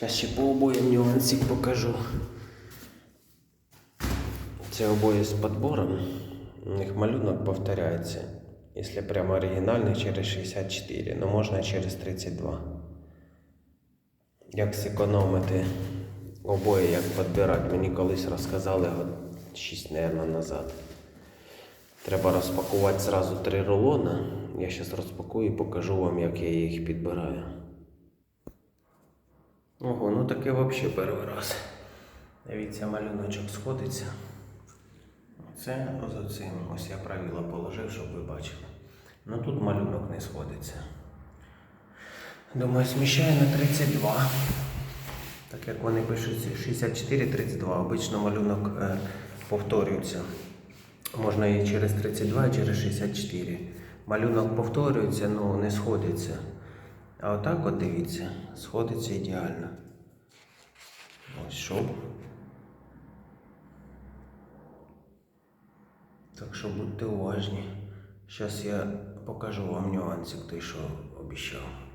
Зараз ще по обоям нюансик покажу. Це обоє з підбором. У них малюнок повторяється. Якщо прямо оригінальний через 64, но можна через 32. Як зекономити обоє, як підбирати, мені колись розказали год 6, мабуть, назад. Треба розпакувати зразу три рулона. Я зараз розпакую і покажу вам, як я їх підбираю. Ого, ну таке взагалі перший раз. Дивіться, малюночок сходиться. Це оцим. Ось я правила положив, щоб ви бачили. Ну тут малюнок не сходиться. Думаю, сміщаю на 32. Так як вони пишуть 64-32. Обично малюнок е, повторюється. Можна і через 32, і через 64. Малюнок повторюється, але не сходиться. А отак от дивіться, сходиться ідеально. Ось що. Так що будьте уважні. Зараз я покажу вам нюансик, той, що обіцяв.